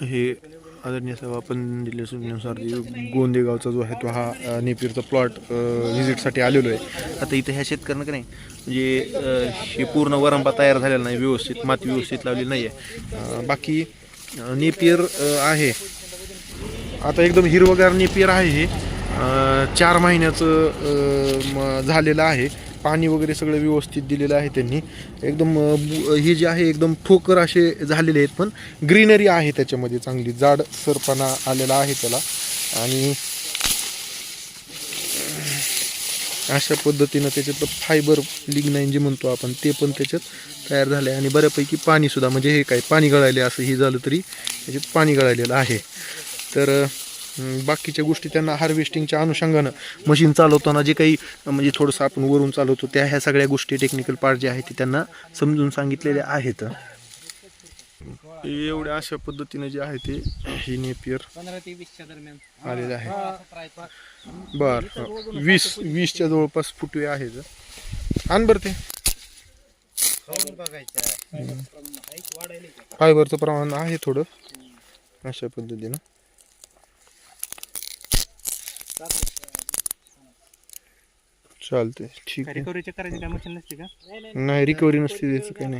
हे आदरणीय साहेब आपण दिलेल्या सूचनेनुसार गोंदेगावचा जो आहे तो हा अ, नेपियरचा प्लॉट व्हिजिटसाठी आलेलो आहे. आता इथं ह्या शेतकऱ्यांना का नाही म्हणजे हे पूर्ण वरंबा तयार झालेला नाही व्यवस्थित माती व्यवस्थित लावली नाही आहे बाकी नेपियर आहे. आता एकदम हिरवगार नेपियर आहे हे. चार महिन्याचं म, झालेलं आहे. पाणी वगैरे सगळं व्यवस्थित दिलेलं आहे त्यांनी. एकदम बु- हे जे आहे एकदम ठोकर असे झालेले आहेत पण ग्रीनरी आहे त्याच्यामध्ये चांगली. जाड सरपणा आलेला आहे त्याला. आणि अशा पद्धतीनं त्याच्यातलं फायबर लिग्नाईन जे म्हणतो आपण ते पण त्याच्यात तयार झालं आहे. आणि बऱ्यापैकी पाणीसुद्धा म्हणजे हे काय पाणी गळायले असं हे झालं तरी त्याच्यात पाणी गळालेलं आहे. तर बाकीच्या गोष्टी त्यांना हार्वेस्टिंगच्या अनुषंगानं मशीन चालवताना जे काही म्हणजे थोडंसं आपण वरून चालवतो त्या ह्या सगळ्या गोष्टी टेक्निकल पार्ट जे आहेत ते त्यांना समजून सांगितलेल्या आहेत. एवढ्या अशा पद्धतीने जे आहे ते ही नेपियर आलेलं आहे. बर वीस वीसच्या जवळपास फुटवे आहेत. आण बरं ते. फायबरचं प्रमाण आहे थोडं अशा पद्धतीनं. चालतंय. ठीक आहे. रिकव्हरी चेक करायची काय मशीन नसते का? नाही रिकव्हरी नसते त्याचं काही नाही.